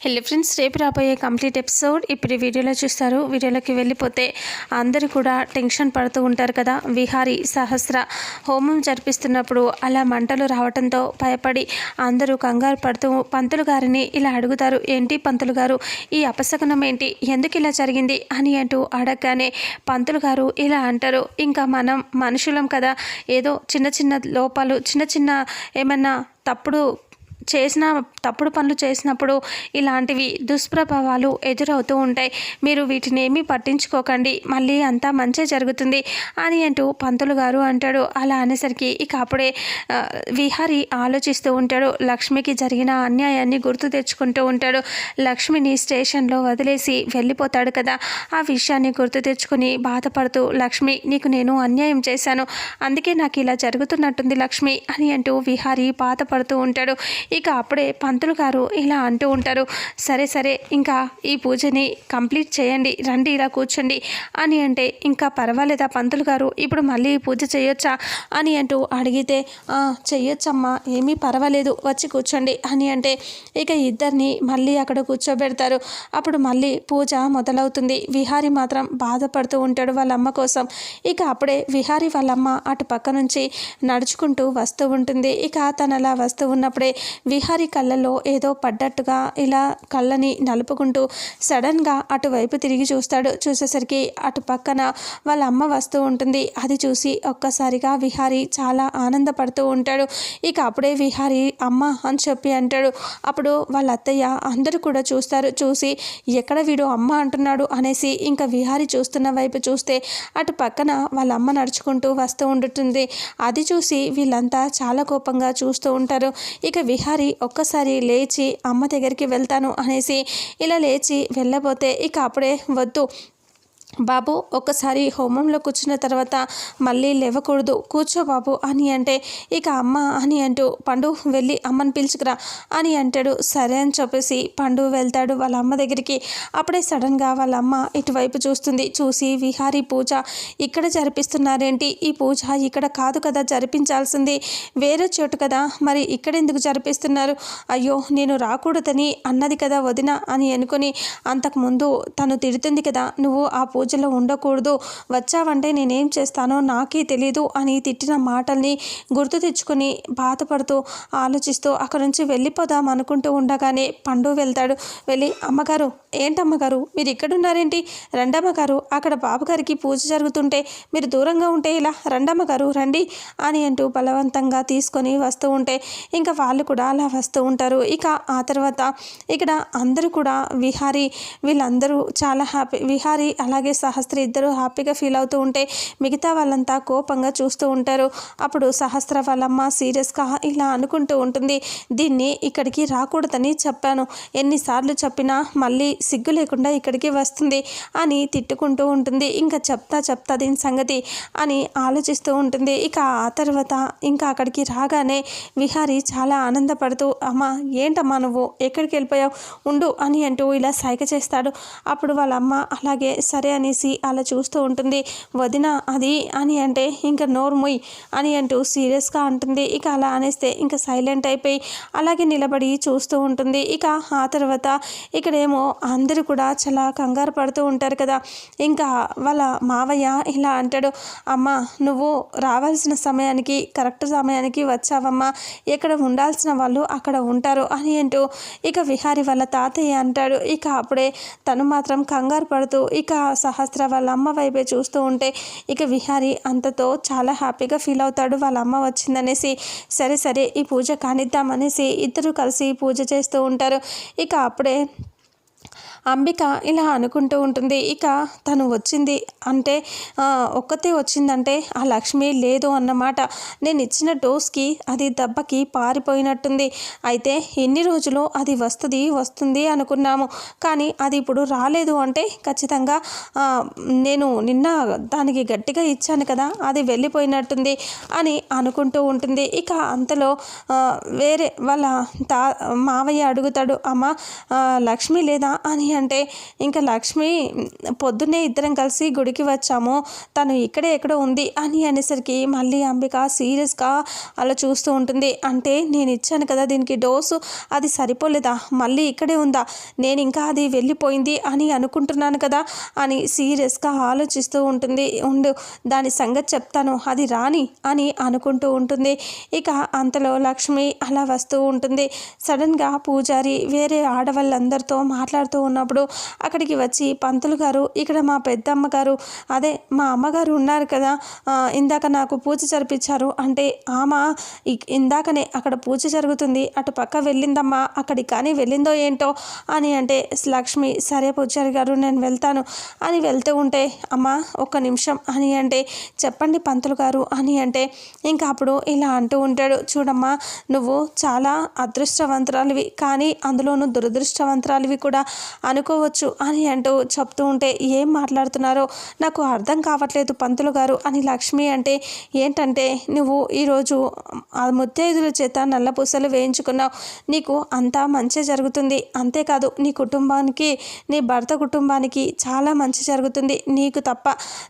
Hello friends రేపు రాబోయే complete episode ఇప్పుడు వీడియోలో చూస్తారు. వీడియోలోకి వెళ్ళిపోతే అందరూ కూడా టెన్షన్ పడుతూ ఉంటారు కదా. విహారి సహస్ర హోమం జరిపిస్తున్నప్పుడు అలా మంటలు రావడంతో భయపడి అందరూ కంగారు పడుతూ పంతులు గారిని ఇలా అడుగుతారు ఏంటి పంతులు గారు ఈ అపశకనం ఏంటి? ఎందుకు ఇలా జరిగింది? అని అంటూ అడగగానే పంతులు గారు ఇలా అంటారు ఇంకా మనం మనుషులం కదా. ఏదో చిన్న చిన్న లోపాలు చిన్న చిన్న ఏమన్నా తప్పుడు చేసిన తప్పుడు పనులు చేసినప్పుడు ఇలాంటివి దుష్ప్రభావాలు ఎదురవుతూ ఉంటాయి. మీరు వీటిని ఏమీ పట్టించుకోకండి. మళ్ళీ అంతా మంచి జరుగుతుంది అని అంటూ పంతులు గారు అంటాడు. అలా అనేసరికి ఇక అప్పుడే విహారి ఆలోచిస్తూ ఉంటాడు. లక్ష్మికి జరిగిన అన్యాయాన్ని గుర్తు తెచ్చుకుంటూ ఉంటాడు. లక్ష్మిని స్టేషన్లో వదిలేసి వెళ్ళిపోతాడు కదా. ఆ విషయాన్ని గుర్తు తెచ్చుకొని బాధపడుతూ లక్ష్మి నీకు నేను అన్యాయం చేశాను. అందుకే నాకు ఇలా జరుగుతున్నట్టుంది లక్ష్మి అని అంటూ విహారి బాధపడుతూ ఉంటాడు. ఇక అప్పుడే పంతులు గారు ఇలా అంటూ ఉంటారు సరే సరే ఇంకా ఈ పూజని కంప్లీట్ చేయండి రండి ఇలా కూర్చోండి అని అంటే ఇంకా పర్వాలేదా పంతులు గారు ఇప్పుడు మళ్ళీ పూజ చేయొచ్చా? అని అంటూ అడిగితే చెయ్యొచ్చమ్మా ఏమీ పర్వాలేదు వచ్చి కూర్చోండి అని అంటే ఇక ఇద్దరిని మళ్ళీ అక్కడ కూర్చోబెడతారు. అప్పుడు మళ్ళీ పూజ మొదలవుతుంది. విహారి మాత్రం బాధపడుతూ ఉంటాడు వాళ్ళ అమ్మ కోసం. ఇక అప్పుడే విహారి వాళ్ళమ్మ అటు పక్క నుంచి నడుచుకుంటూ వస్తూ ఉంటుంది. ఇక తను అలా వస్తూ ఉన్నప్పుడే విహారి కళ్ళలో ఏదో పడ్డట్టుగా ఇలా కళ్ళని నలుపుకుంటూ సడన్గా అటువైపు తిరిగి చూస్తాడు. చూసేసరికి అటు పక్కన వాళ్ళ అమ్మ వస్తూ ఉంటుంది. అది చూసి ఒక్కసారిగా విహారి చాలా ఆనందపడుతూ ఉంటాడు. ఇక అప్పుడే విహారి అమ్మ అని చెప్పి అంటాడు. అప్పుడు వాళ్ళ అత్తయ్య అందరూ కూడా చూస్తారు. చూసి ఎక్కడ వీడు అమ్మ అంటున్నాడు? అనేసి ఇంకా విహారి చూస్తున్న వైపు చూస్తే అటు పక్కన వాళ్ళ అమ్మ నడుచుకుంటూ వస్తూ ఉండుతుంది. అది చూసి వీళ్ళంతా చాలా కోపంగా చూస్తూ ఉంటారు. ఇక విహారి ఒక్కసారి లేచి అమ్మ దగ్గరికి వెళ్తాను అనేసి ఇలా లేచి వెళ్ళబోతే ఇక అప్పుడే వద్దు. బాబు ఒక్కసారి హోమంలో కూర్చున్న తర్వాత మళ్ళీ లేవకూడదు. కూర్చో బాబు అని అంటే ఇక అమ్మ అని అంటూ పండు వెళ్ళి అమ్మని పిలుచుకురా అని అంటాడు. సరే అని చెప్పేసి పండు వెళ్తాడు వాళ్ళ అమ్మ దగ్గరికి. అప్పుడే సడన్గా వాళ్ళ అమ్మ ఇటువైపు చూస్తుంది. చూసి విహారీ పూజ ఇక్కడ జరిపిస్తున్నారేంటి? ఈ పూజ ఇక్కడ కాదు కదా జరిపించాల్సింది. వేరే చోటు కదా మరి ఇక్కడ ఎందుకు జరిపిస్తున్నారు? అయ్యో నేను రాకూడదని అన్నది కదా వదిన అని అనుకుని అంతకుముందు తను తిడుతుంది కదా నువ్వు ఆ పూజ రోజుల్లో ఉండకూడదు. వచ్చావంటే నేనేం చేస్తానో నాకే తెలీదు అని తిట్టిన మాటల్ని గుర్తు తెచ్చుకొని బాధపడుతూ ఆలోచిస్తూ అక్కడ నుంచి వెళ్ళిపోదాం అనుకుంటూ ఉండగానే పండు వెళ్తాడు. వెళ్ళి అమ్మగారు ఏంటమ్మగారు? మీరు ఇక్కడున్నారేంటి? రెండమ్మగారు అక్కడ బాబుగారికి పూజ జరుగుతుంటే మీరు దూరంగా ఉంటే ఇలా రెండమ్మగారు రండి అని అంటూ బలవంతంగా తీసుకొని వస్తూ ఉంటే ఇంకా వాళ్ళు కూడా అలా వస్తూ ఉంటారు. ఇక ఆ తర్వాత ఇక్కడ అందరూ కూడా విహారీ వీళ్ళందరూ చాలా హ్యాపీ విహారీ అలాగే సహస్ర ఇద్దరు హ్యాపీగా ఫీల్ అవుతూ ఉంటే మిగతా వాళ్ళంతా కోపంగా చూస్తూ ఉంటారు. అప్పుడు సహస్ర వాళ్ళమ్మ సీరియస్గా ఇలా అనుకుంటూ ఉంటుంది. దీన్ని ఇక్కడికి రాకూడదని చెప్పాను. ఎన్నిసార్లు చెప్పినా మళ్ళీ సిగ్గు లేకుండా ఇక్కడికి వస్తుంది అని తిట్టుకుంటూ ఉంటుంది. ఇంకా చెప్తా చెప్తా దీని సంగతి అని ఆలోచిస్తూ ఉంటుంది. ఇక ఆ తర్వాత ఇంకా అక్కడికి రాగానే విహారి చాలా ఆనందపడుతూ అమ్మా ఏంటమ్మా నువ్వు? ఎక్కడికి వెళ్ళిపోయావు? ఉండు అని అంటూ ఇలా సైగ చేస్తాడు. అప్పుడు వాళ్ళ అమ్మ అలాగే సరే అనేసి అలా చూస్తూ ఉంటుంది. వదిన అది అని అంటే ఇంకా నోరు అని అంటూ సీరియస్గా అంటుంది. ఇక అలా అనేస్తే ఇంకా సైలెంట్ అయిపోయి అలాగే నిలబడి చూస్తూ ఉంటుంది. ఇక ఆ తర్వాత ఇక్కడేమో అందరూ కూడా చాలా కంగారు పడుతూ ఉంటారు కదా. ఇంకా వాళ్ళ మావయ్య ఇలా అంటాడు అమ్మ నువ్వు రావాల్సిన సమయానికి కరెక్ట్ సమయానికి వచ్చావమ్మా. ఎక్కడ ఉండాల్సిన వాళ్ళు అక్కడ ఉంటారు అని అంటూ ఇక విహారి వాళ్ళ తాతయ్య అంటాడు. ఇక అప్పుడే తను మాత్రం కంగారు పడుతూ ఇక సహస్ర వాళ్ళ అమ్మ వైపే చూస్తూ ఉంటే ఇక విహారి అంతతో చాలా హ్యాపీగా ఫీల్ అవుతాడు. వాళ్ళ అమ్మ వచ్చిందనేసి సరే సరే ఈ పూజ కానిద్దామనేసి ఇద్దరు కలిసి పూజ చేస్తూ ఉంటారు. ఇక అప్పుడే అంబిక ఇలా అనుకుంటూ ఉంటుంది ఇక తను వచ్చింది అంటే ఒక్కతే వచ్చిందంటే ఆ లక్ష్మి లేదు అన్నమాట. నేను ఇచ్చిన డోస్కి అది దెబ్బకి పారిపోయినట్టుంది. అయితే ఎన్ని రోజులు అది వస్తుంది వస్తుంది అనుకున్నాము. కానీ అది ఇప్పుడు రాలేదు అంటే ఖచ్చితంగా నేను నిన్న దానికి గట్టిగా ఇచ్చాను కదా అది వెళ్ళిపోయినట్టుంది అని అనుకుంటూ ఉంటుంది. ఇక అంతలో వేరే వాళ్ళ తా మావయ్య అడుగుతాడు అమ్మ లక్ష్మి లేదా? అని అంటే ఇంకా లక్ష్మి పొద్దున్నే ఇద్దరం కలిసి గుడికి వచ్చాము. తను ఇక్కడే ఎక్కడో ఉంది అని అనేసరికి మళ్ళీ అంబిక సీరియస్గా అలా చూస్తూ ఉంటుంది. అంటే నేను ఇచ్చాను కదా దీనికి డోసు అది సరిపోలేదా? మళ్ళీ ఇక్కడే ఉందా? నేను ఇంకా అది వెళ్ళిపోయింది అని అనుకుంటున్నాను కదా అని సీరియస్గా ఆలోచిస్తూ ఉంటుంది. ఉండు దాని సంగతి చెప్తాను. అది రాని అని అనుకుంటూ ఉంటుంది. ఇక అంతలో లక్ష్మి అలా వస్తూ ఉంటుంది. సడన్గా పూజారి వేరే ఆడవాళ్ళందరితో మాట్లాడుతూ ఉన్నప్పుడు అక్కడికి వచ్చి పంతులు గారు ఇక్కడ మా పెద్దమ్మ గారు అదే మా అమ్మగారు ఉన్నారు కదా ఇందాక నాకు పూజ జరిపించారు అంటే ఆమె ఇందాకనే అక్కడ పూజ జరుగుతుంది అటు పక్క వెళ్ళిందమ్మా అక్కడికి కానీ వెళ్ళిందో ఏంటో అని అంటే లక్ష్మి సరే పూజారి గారు నేను వెళ్తాను అని వెళ్తూ ఉంటే అమ్మ ఒక్క నిమిషం అని అంటే చెప్పండి పంతులు గారు అని అంటే ఇంకా అప్పుడు ఇలా అంటూ ఉంటాడు చూడమ్మా నువ్వు చాలా అదృష్టవంతురాలివి కానీ అందులోనూ దురదృష్టవంతురాలివి కూడా అనుకోవచ్చు అని అంటూ చెప్తూ ఉంటే ఏం మాట్లాడుతున్నారో నాకు అర్థం కావట్లేదు పంతులు గారు అని లక్ష్మి అంటే ఏంటంటే నువ్వు ఈరోజు ఆ ముత్తైదుల చేత నల్లపూసలు వేయించుకున్నావు. నీకు అంతా మంచి జరుగుతుంది. అంతేకాదు నీ కుటుంబానికి నీ భర్త కుటుంబానికి చాలా మంచి జరుగుతుంది. నీకు తప్ప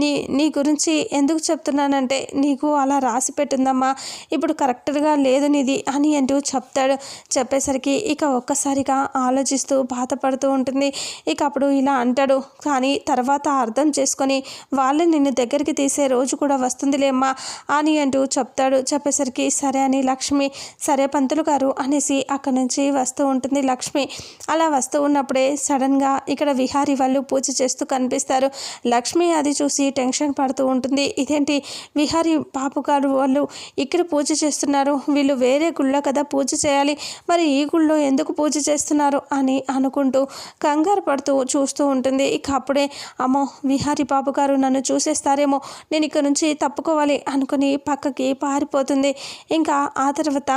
నీ నీ గురించి ఎందుకు చెప్తున్నానంటే నీకు అలా రాసి పెట్టిందమ్మా. ఇప్పుడు కరెక్ట్గా లేదు నీది అని అంటూ చెప్తాడు. చెప్పేసరికి ఇక ఒక్కసారిగా ఆలోచిస్తూ బాధపడుతూ ఉంటుంది ఇక అప్పుడు ఇలా అంటాడు కానీ తర్వాత అర్థం చేసుకొని వాళ్ళు నిన్ను దగ్గరికి తీసే రోజు కూడా వస్తుందిలేమ్మా అని అంటూ చెప్తాడు. చెప్పేసరికి సరే అని లక్ష్మి సరే పంతులు గారు అనేసి అక్కడి నుంచి వస్తూ ఉంటుంది లక్ష్మి. అలా వస్తూ ఉన్నప్పుడే సడన్గా ఇక్కడ విహారీ వాళ్ళు పూజ చేస్తూ కనిపిస్తారు. లక్ష్మి అది చూసి టెన్షన్ పడుతూ ఉంటుంది. ఇదేంటి? విహారీ పాపు గారు వాళ్ళు ఇక్కడ పూజ చేస్తున్నారు. వీళ్ళు వేరే గుళ్ళో కదా పూజ చేయాలి. మరి ఈ గుళ్ళో ఎందుకు పూజ చేస్తున్నారు? అని అనుకుంటూ కంగారు పడుతూ చూస్తూ ఉంటుంది. ఇక అప్పుడే అమ్మో విహారీ బాబు గారు నన్ను చూసేస్తారేమో నేను ఇక్కడ నుంచి తప్పుకోవాలి అనుకుని పక్కకి పారిపోతుంది. ఇంకా ఆ తర్వాత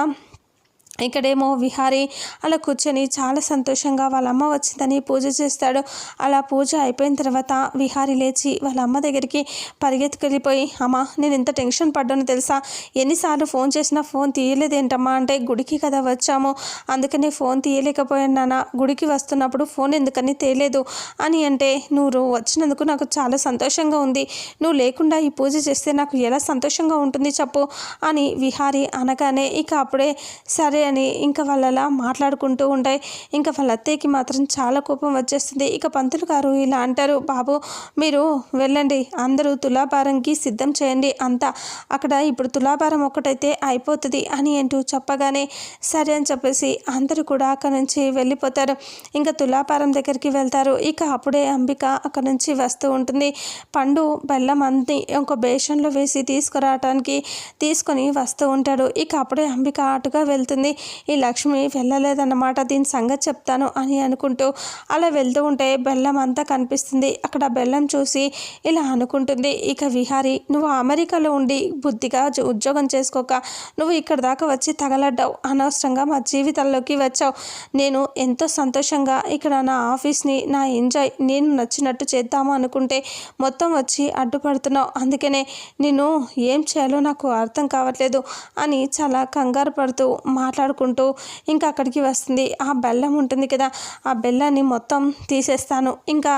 ఇక్కడేమో విహారి అలా కూర్చొని చాలా సంతోషంగా వాళ్ళ అమ్మ వచ్చిందని పూజ చేస్తాడు. అలా పూజ అయిపోయిన తర్వాత విహారి లేచి వాళ్ళ అమ్మ దగ్గరికి పరిగెత్తుకెళ్ళిపోయి అమ్మ నేను ఎంత టెన్షన్ పడ్డానో తెలుసా? ఎన్నిసార్లు ఫోన్ చేసినా ఫోన్ తీయలేదేంటమ్మా? అంటే గుడికి కదా వచ్చాము. అందుకనే ఫోన్ తీయలేకపోయాను నాన్న. గుడికి వస్తున్నప్పుడు ఫోన్ ఎందుకని తేలేదు? అని అంటే నువ్వు వచ్చినందుకు నాకు చాలా సంతోషంగా ఉంది. నువ్వు లేకుండా ఈ పూజ చేస్తే నాకు ఎలా సంతోషంగా ఉంటుంది చెప్పు అని విహారి అనగానే ఇక అప్పుడే సరే అని ఇంకా వాళ్ళలా మాట్లాడుకుంటూ ఉంటాయి. ఇంకా వాళ్ళ అత్తయ్యకి మాత్రం చాలా కోపం వచ్చేస్తుంది. ఇక పంతులు గారు ఇలా అంటారు బాబు మీరు వెళ్ళండి. అందరూ తులాభారంకి సిద్ధం చేయండి అంతా. అక్కడ ఇప్పుడు తులాభారం ఒకటైతే అయిపోతుంది అని అంటూ చెప్పగానే సరే అని చెప్పేసి అందరూ కూడా అక్కడ నుంచి వెళ్ళిపోతారు. ఇంకా తులాభారం దగ్గరికి వెళ్తారు. ఇక అప్పుడే అంబిక అక్కడ నుంచి వస్తూ ఉంటుంది. పండు బెల్లం అంది ఒక బేషన్లో వేసి తీసుకురావటానికి తీసుకొని వస్తూ ఉంటాడు. ఇక అప్పుడే అంబిక అటుగా వెళ్తుంది. ఈ లక్ష్మి వెళ్ళలేదన్నమాట దీని సంగతి చెప్తాను అని అనుకుంటూ అలా వెళ్తూ ఉంటే బెల్లం అంతా కనిపిస్తుంది. అక్కడ బెల్లం చూసి ఇలా అనుకుంటుంది ఇక విహారి నువ్వు అమెరికాలో ఉండి బుద్ధిగా ఉద్యోగం చేసుకోక నువ్వు ఇక్కడ దాకా వచ్చి తగలడ్డావు అనవసరంగా మా జీవితాల్లోకి వచ్చావు. నేను ఎంతో సంతోషంగా ఇక్కడ నా ఆఫీస్ని నా ఎంజాయ్ నేను నచ్చినట్టు చేద్దాము అనుకుంటే మొత్తం వచ్చి అడ్డుపడుతున్నావు. అందుకనే నేను ఏం చేయాలో నాకు అర్థం కావట్లేదు అని చాలా కంగారు పడుతూ మాట్లాడు మాట్లాడుకుంటూ ఇంకా అక్కడికి వస్తుంది. ఆ బెల్లం ఉంటుంది కదా ఆ బెల్లాన్ని మొత్తం తీసేస్తాను. ఇంకా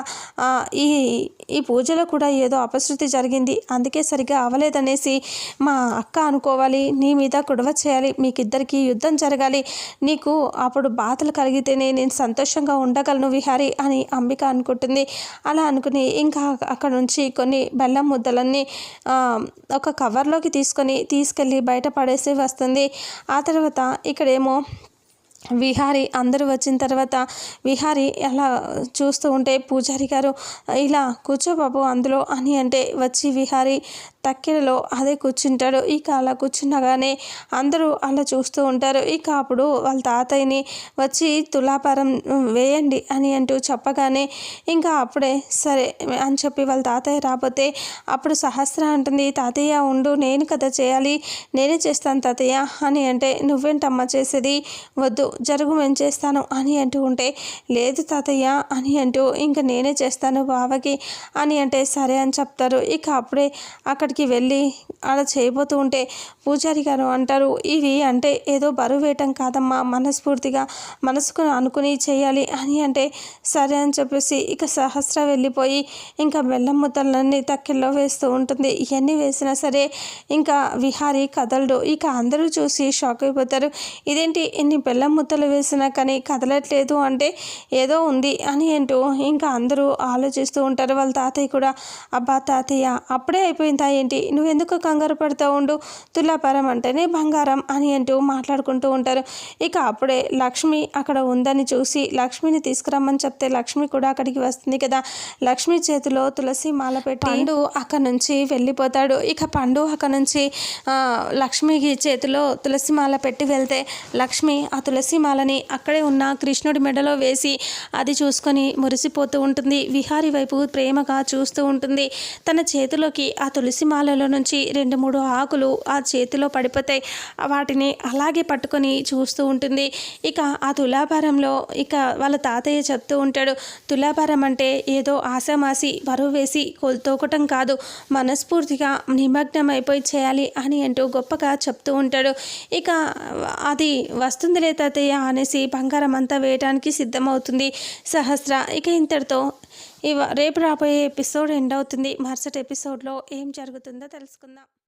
ఈ ఈ పూజలో కూడా ఏదో అపశృతి జరిగింది. అందుకే సరిగ్గా అవ్వలేదనేసి మా అక్క అనుకోవాలి. నీ మీద గొడవ చేయాలి. మీకిద్దరికి యుద్ధం జరగాలి. నీకు అప్పుడు బాధలు కలిగితేనే నేను సంతోషంగా ఉండగలను విహారి అని అంబిక అనుకుంటుంది. అలా అనుకుని ఇంకా అక్కడ నుంచి కొన్ని బెల్లం ముద్దలన్నీ ఒక కవర్లోకి తీసుకొని తీసుకెళ్ళి బయట పడేసి వస్తుంది. ఆ తర్వాత ఇక్కడేమో విహారి అందరూ వచ్చిన తర్వాత విహారి అలా చూస్తూ ఉంటే పూజారి గారు ఇలా కూర్చో బాబు అందులో అని అంటే వచ్చి విహారి తక్కిరలో అదే కూర్చుంటాడు ఇక అలా కూర్చున్నగానే అందరూ అలా చూస్తూ ఉంటారు. ఇక అప్పుడు వాళ్ళ తాతయ్యని వచ్చి తులాపారం వేయండి అని అంటూ చెప్పగానే ఇంకా అప్పుడే సరే అని చెప్పి వాళ్ళ తాతయ్య రాకపోతే అప్పుడు సహస్ర అంటుంది తాతయ్య ఉండు నేను కదా చేయాలి. నేనే చేస్తాను తాతయ్య అని అంటే నువ్వేంటమ్మా చేసేది? వద్దు జరుగు మేము చేస్తాను అని అంటూ ఉంటే లేదు తాతయ్య అని అంటూ ఇంకా నేనే చేస్తాను బావకి అని అంటే సరే అని చెప్తారు. ఇక అప్పుడే అక్కడికి అక్కడికి వెళ్ళి అలా చేయబోతూ ఉంటే పూజారి గారు అంటారు ఇవి అంటే ఏదో బరువు వేయటం కాదమ్మా మనస్ఫూర్తిగా మనసుకు అనుకుని చేయాలి అని అంటే సరే అని చెప్పేసి ఇక సహస్ర వెళ్ళిపోయి ఇంకా బెల్లం ముద్దలన్నీ తక్కెల్లో వేస్తూ ఉంటుంది. ఇవన్నీ వేసినా సరే ఇంకా విహారి కదలడు. ఇక అందరూ చూసి షాక్ అయిపోతారు. ఇదేంటి ఎన్ని బెల్లం ముద్దలు వేసినా కానీ కదలట్లేదు అంటే ఏదో ఉంది అని అంటూ ఇంకా అందరూ ఆలోచిస్తూ ఉంటారు. వాళ్ళ తాతయ్య కూడా అబ్బా తాతయ్య అప్పుడే అయిపోయిందా ఏంటి? నువ్వు ఎందుకు కంగారు పడుతూ ఉండు? తులాపారం అంటేనే బంగారం అని అంటూ మాట్లాడుకుంటూ ఉంటారు. ఇక అప్పుడే లక్ష్మి అక్కడ ఉందని చూసి లక్ష్మిని తీసుకురమ్మని చెప్తే లక్ష్మి కూడా అక్కడికి వస్తుంది కదా. లక్ష్మి చేతిలో తులసి మాల పెట్టి పండు అక్కడ నుంచి వెళ్ళిపోతాడు. ఇక పండు అక్కడ నుంచి లక్ష్మికి చేతిలో తులసి మాల పెట్టి వెళ్తే లక్ష్మి ఆ తులసి మాలని అక్కడే ఉన్న కృష్ణుడి మెడలో వేసి అది చూసుకొని మురిసిపోతూ ఉంటుంది. విహారి వైపు ప్రేమగా చూస్తూ ఉంటుంది. తన చేతిలోకి ఆ తులసి మాలలో నుంచి రెండు మూడు ఆకులు ఆ చేతిలో పడిపోతాయి వాటిని అలాగే పట్టుకొని చూస్తూ ఉంటుంది. ఇక ఆ తులాభారంలో ఇక వాళ్ళ తాతయ్య చెప్తూ ఉంటాడు తులాభారం అంటే ఏదో ఆశామాసి బరువు వేసి తోకటం కాదు మనస్ఫూర్తిగా నిమగ్నం అయిపోయి చేయాలి అని అంటూ గొప్పగా చెప్తూ ఉంటాడు. ఇక అది వస్తుందిలే తాతయ్య అనేసి బంగారం అంతా వేయడానికి సిద్ధమవుతుంది సహస్ర. ఇక ఇంతటితో రేపు రాబోయే ఎపిసోడ్ ఎండ్ అవుతుంది. మరుసటి ఎపిసోడ్లో ఏం జరుగుతుందో తెలుసుకుందాం.